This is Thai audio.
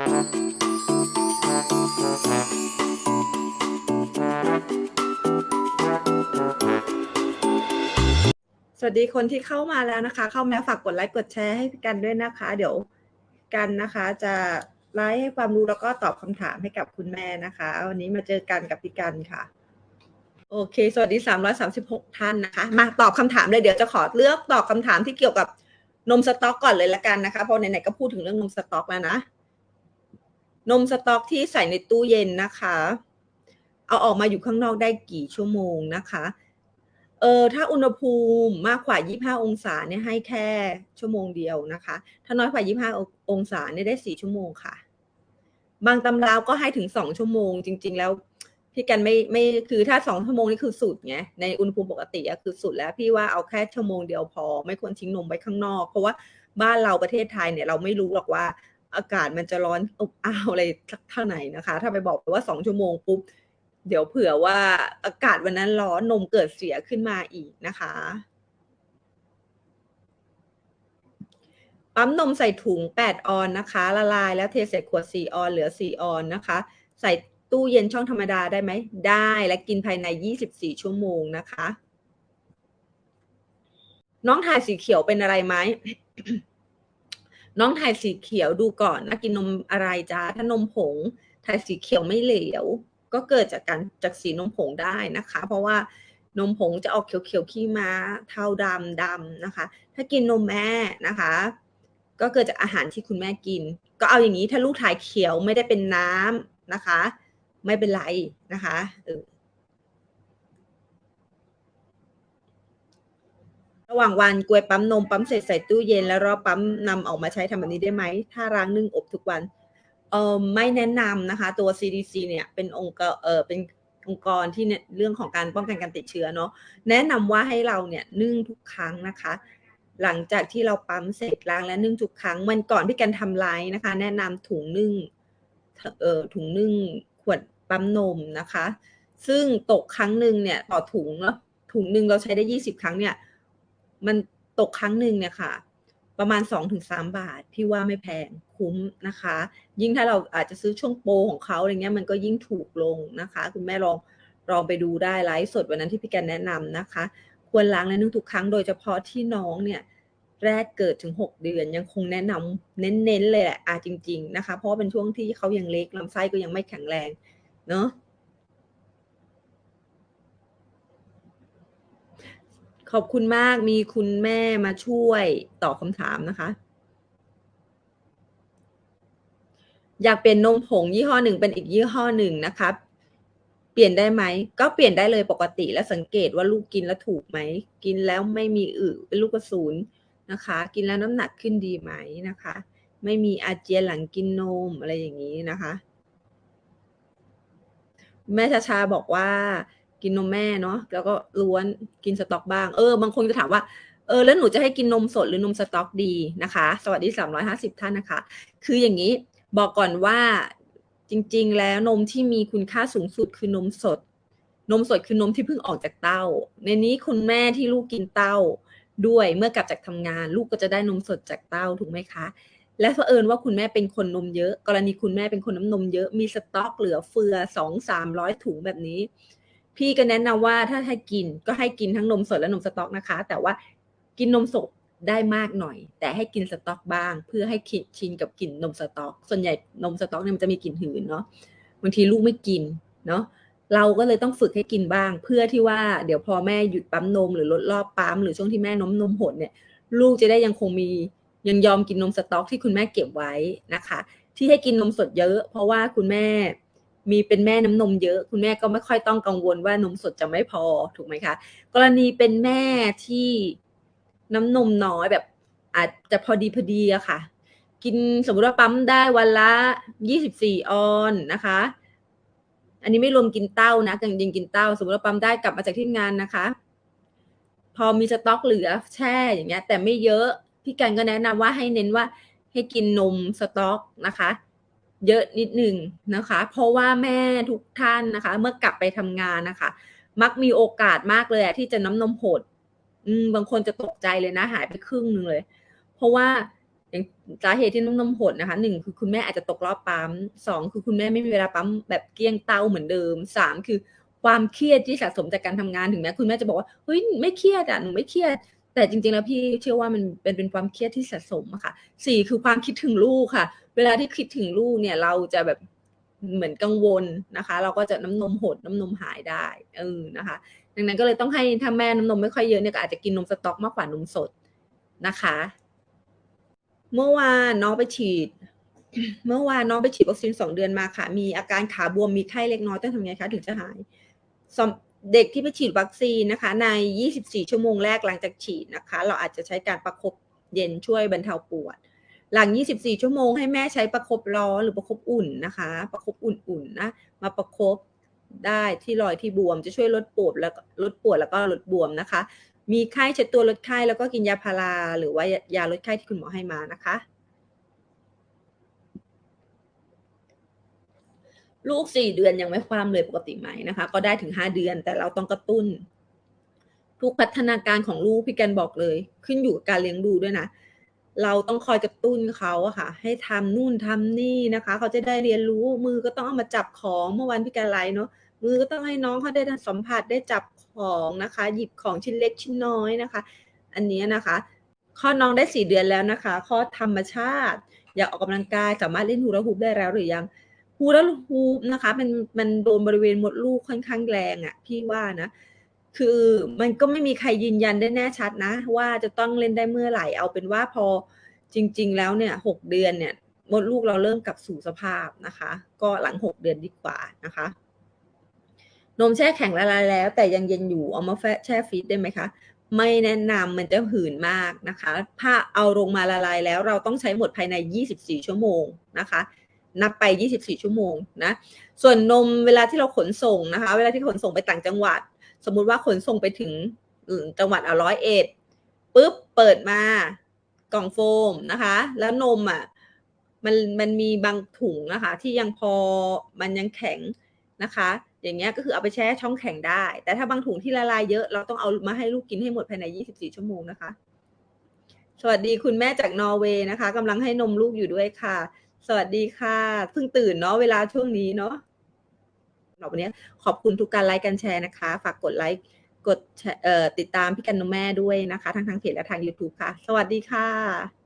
สวัสดีคนที่เข้ามาแล้วนะคะ เข้ามาฝากกดไลค์กดแชร์ให้พี่กันด้วยนะคะ เดี๋ยวกันนะคะจะไลฟ์ให้ความรู้แล้วก็ตอบคำถามให้กับคุณแม่นะคะวันนี้มาเจอกันกับพี่กันค่ะ โอเค สวัสดี 336 ท่านนะคะ มาตอบคำถามเลยเดี๋ยวจะขอเลือกตอบคำถามที่เกี่ยวกับนมสต๊อกก่อนเลยละกันนะคะเพราะไหนๆก็พูดถึงเรื่องนมสต๊อกแล้วนะ นมสต๊อกที่ใส่ในตู้เย็นนะคะ เอาออกมาอยู่ข้างนอกได้กี่ชั่วโมงนะคะ เออถ้าอุณหภูมิมากกว่า 25 องศาเนี่ยให้แค่ชั่วโมงเดียวนะคะ ถ้าน้อยกว่า 25 องศาเนี่ยได้ 4 ชั่วโมงค่ะ บางตำราก็ให้ถึง 2 ชั่วโมง จริง ๆ แล้วพี่กันไม่ไม่คือถ้า2ชั่วโมงนี่คือสุดไงในอุณหภูมิปกติอะคือสุดแล้วพี่ว่าเอาแค่ชั่วโมงเดียวพอ ไม่ควรทิ้งนมไว้ข้างนอก เพราะว่าบ้านเราประเทศไทยเนี่ยเราไม่รู้หรอกว่า อากาศมันจะร้อนอบอ้าวอะไรสักเท่าไหนนะคะ ถ้าไปบอกไปว่า2ชั่วโมงปุ๊บ เดี๋ยวเผื่อว่าอากาศวันนั้นร้อนนมเกิดเสียขึ้นมาอีกนะคะปั๊มนมใส่ถุง 8 ออนนะคะ ละลายแล้วเทใส่ขวด 4 ออน เหลือ 4 ออนนะคะ ใส่ตู้เย็นช่องธรรมดาได้ไหม ได้ และกินภายใน 24 ชั่วโมงนะคะ น้องถ่ายสีเขียวเป็นอะไรไหม น้องถ่ายสีเขียวดูก่อนนะกินนมอะไรจ้าถ้านมผงถ่ายสีเขียวไม่เหลว ก็เกิดจากการจากสีนมผงได้นะคะ เพราะว่านมผงจะออกเขียวๆขี้ม้าเทาดำดำนะคะ ถ้ากินนมแม่นะคะ ก็เกิดจากอาหารที่คุณแม่กิน ก็เอาอย่างนี้ถ้าลูกถ่ายเขียวไม่ได้เป็นน้ำนะคะ ไม่เป็นไรนะคะเออ ระหว่างวันกลวยปั๊มนมปั๊มเสร็จใส่ตู้เย็นแล้วรอปั๊มนำออกมาใช้ทำแบบนี้ได้ไหม ถ้าล้างนึ่งอบทุกวันเออไม่แนะนำนะคะ ตัว CDC เนี่ยเป็นองค์กรเออเป็นองค์กรที่เรื่องของการป้องกันการติดเชื้อเนาะแนะนำว่าให้เราเนี่ยนึ่งทุกครั้งนะคะ หลังจากที่เราปั๊มเสร็จล้างและนึ่งทุกครั้งมันก่อนที่กันทำไลน์นะคะ แนะนำถุงนึ่งเออถุงนึ่งขวดปั๊มนมนะคะ ซึ่งตกครั้งหนึ่งเนี่ยต่อถุงเนาะถุงหนึ่งเราใช้ได้ยี่สิบครั้งเนี่ย มันตกครั้งหนึ่งเนี่ยค่ะ ประมาณ 2-3 บาทพี่ว่าไม่แพงคุ้มนะคะ ยิ่งถ้าเราอาจจะซื้อช่วงโปรของเขาอะไรเงี้ยมันก็ยิ่งถูกลงนะคะ คุณแม่ลองลองไปดูได้ไลฟ์สดวันนั้นที่พี่แกนแนะนำนะคะ ควรล้างและนึ่งทุกครั้งโดยเฉพาะที่น้องเนี่ยแรกเกิดถึง 6 เดือนยังคงแนะนำเน้นๆเลยแหละอาจริง ๆ นะคะ เพราะเป็นช่วงที่เขายังเล็กลำไส้ก็ยังไม่แข็งแรงเนาะ ขอบคุณมากมีคุณแม่มาช่วยตอบคำถามนะคะ อยากเปลี่ยนนมผงยี่ห้อหนึ่งเป็นอีกยี่ห้อหนึ่งนะคะเปลี่ยนได้ไหมก็เปลี่ยนได้เลยปกติและสังเกตว่าลูกกินแล้วถูกไหมกินแล้วไม่มีอึเป็นลูกกระสุนนะคะ กินแล้วน้ำหนักขึ้นดีไหมนะคะ ไม่มีอาเจียนหลังกินนมอะไรอย่างนี้นะคะ แม่ชาชาบอกว่า กินนมแม่เนาะแล้วก็ล้วนกินสต๊อกบ้าง เออบางคนจะถามว่าเออแล้วหนูจะให้กินนมสดหรือนมสต๊อกดีนะคะ สวัสดีสามร้อยห้าสิบท่านนะคะ คืออย่างนี้บอกก่อนว่าจริง ๆ แล้วนมที่มีคุณค่าสูงสุดคือนมสด นมสดคือนมที่เพิ่งออกจากเต้า ในนี้คุณแม่ที่ลูกกินเต้าด้วยเมื่อกลับจากทำงาน ลูกก็จะได้นมสดจากเต้าถูกไหมคะ และเผอิญว่าคุณแม่เป็นคนนมเยอะ กรณีคุณแม่เป็นคนน้ำนมเยอะมีสต็อกเหลือเฟือสองสามร้อยถุงแบบนี้ พี่ก็แนะนำว่าถ้าให้กินก็ให้กินทั้งนมสดและนมสต๊อกนะคะ แต่ว่ากินนมสดได้มากหน่อย แต่ให้กินสต๊อกบ้าง เพื่อให้ชินกับกลิ่นนมสต๊อก ส่วนใหญ่นมสต๊อกเนี่ยมันจะมีกลิ่นหืนเนาะบางทีลูกไม่กินเนาะเราก็เลยต้องฝึกให้กินบ้าง เพื่อที่ว่าเดี๋ยวพอแม่หยุดปั๊มนมหรือลดรอบปั๊มหรือช่วงที่แม่นมนมหดเนี่ย ลูกจะได้ยังคงมียังยอมกินนมสต๊อกที่คุณแม่เก็บไว้นะคะ ที่ให้กินนมสดเยอะ เพราะว่าคุณแม่ มีเป็นแม่น้ำนมเยอะ คุณแม่ก็ไม่ค่อยต้องกังวลว่านมสดจะไม่พอถูกไหมคะ กรณีเป็นแม่ที่น้ำนมน้อยแบบอาจจะพอดีพอดีอะค่ะ กินสมมติว่าปั๊มได้วันละยี่สิบี่ออนนะคะ อันนี้ไม่รวมกินเต้านะยังยังกินเต้า สมมติว่าปั๊มได้กลับมาจากที่งานนะคะ พอมีสต็อกเหลือแช่อย่างเงี้ย แต่ไม่เยอะ พี่กันก็แนะนำว่าให้เน้นว่าให้กินนมสต๊อกนะคะ เยอะนิดหนึ่งนะคะ เพราะว่าแม่ทุกท่านนะคะ เมื่อกลับไปทำงานนะคะ มักมีโอกาสมากเลยที่จะน้ำนมหดบางคนจะตกใจเลยนะ หายไปครึ่งหนึ่งเลย เพราะว่าอย่างสาเหตุที่น้ำนมหดนะคะหนึ่งคือคุณแม่อาจจะตกรอบปั๊มสองคือคุณแม่ไม่มีเวลาปั๊มแบบเกี้ยงเตาเหมือนเดิมสามคือความเครียดที่สะสมจากการทำงานถึงแม้คุณแม่จะบอกว่าเฮ้ยไม่เครียดอะหนูไม่เครียด แต่จริงๆแล้วพี่เชื่อว่ามันเป็นเป็นความเครียดที่สะสมอะค่ะสี่คือความคิดถึงลูกค่ะ เวลาที่คิดถึงลูกเนี่ยเราจะแบบเหมือนกังวลนะคะ เราก็จะน้ำนมหดน้ำนมหายได้เออนะคะ ดังนั้นก็เลยต้องให้ถ้าแม่น้ำนมไม่ค่อยเยอะเนี่ยก็อาจจะกินนมสต๊อกมากกว่านมสดนะคะ เมื่อวานน้องไปฉีด เมื่อวานน้องไปฉีดวัคซีนสองเดือนมาค่ะ มีอาการขาบวมมีไข้เล็กน้อยต้องทำไงคะถึงจะหาย เด็กที่ไปฉีดวัคซีนนะคะ ใน 24 ชั่วโมงแรกหลังจากฉีดนะคะ เราอาจจะใช้การประคบเย็นช่วยบรรเทาปวด หลัง 24 ชั่วโมงให้แม่ใช้ประคบร้อนหรือประคบอุ่นนะคะ ประคบอุ่นๆนะมาประคบได้ที่รอยที่บวมจะช่วยลดปวดแล้วก็ลดปวดแล้วก็ลดบวมนะคะ มีไข้เช็ดตัวลดไข้แล้วก็กินยาพาราหรือว่ายาลดไข้ที่คุณหมอให้มานะคะ ลูกสี่เดือนยังไม่ความเลยปกติไหมนะคะ ก็ได้ถึงห้าเดือน แต่เราต้องกระตุ้น ทุกพัฒนาการของลูกพี่แกนบอกเลย ขึ้นอยู่กับการเลี้ยงดูด้วยนะเราต้องคอยกระตุ้นเขาอะค่ะ ให้ทำนู่นทำนี่นะคะ เขาจะได้เรียนรู้มือก็ต้องเอามาจับของเมื่อวันพี่แกนไลน์เนาะมือก็ต้องให้น้องเขาได้สัมผัสได้จับของนะคะ หยิบของชิ้นเล็กชิ้นน้อยนะคะ อันนี้นะคะคลอน้องได้สี่เดือนแล้วนะคะคลอธรรมชาติ อยากออกกำลังกายสามารถเล่นฮูลาฮูปได้แล้วหรือยัง ฮูแลาฮูนะคะมันมันโดนบริเวณมดลูกค่อนข้างแรงอะ่ะ พี่ว่านะ คือมันก็ไม่มีใครยืนยันได้แน่ชัดนะ ว่าจะต้องเล่นได้เมื่อไหร่เอาเป็นว่าพอจริง ๆ แล้วเนี่ยหกเดือนเนี่ยมดลูกเราเริ่มกลับสู่สภาพนะคะ ก็หลังหกเดือนดีกว่านะคะ นมแช่แข็งละลายแล้ว แต่ยังเย็นอยู่เอามาแช่ฟรีซได้ไหมคะไม่แนะนำมันจะหืนมากนะคะ ถ้าเอาลงมาละลายแล้วเราต้องใช้หมดภายใน 24 ชั่วโมงนะคะ นับไป 24 ชั่วโมงนะ ส่วนนมเวลาที่เราขนส่งนะคะ เวลาที่ขนส่งไปต่างจังหวัด สมมุติว่าขนส่งไปถึงจังหวัดอะร้อยเอ็ดปุ๊บเปิดมากล่องโฟมนะคะ แล้วนมอะมันมันมีบางถุงนะคะ ที่ยังพอมันยังแข็งนะคะ อย่างเงี้ยก็คือเอาไปแช่ช่องแข็งได้ แต่ถ้าบางถุงที่ละลายเยอะ เราต้องเอามาให้ลูกกินให้หมดภายใน 24 ชั่วโมงนะคะ สวัสดีคุณแม่จากนอร์เวย์นะคะกำลังให้นมลูกอยู่ด้วยค่ะ สวัสดีค่ะเพิ่งตื่นเนาะเวลาช่วงนี้เนาะวันนี้ขอบคุณทุกการไลค์การแชร์นะคะ ฝากกดไลค์กดติดตามพี่กันนมแม่ด้วยนะคะ ทั้งทางเพจและทาง YouTube ค่ะ สวัสดีค่ะ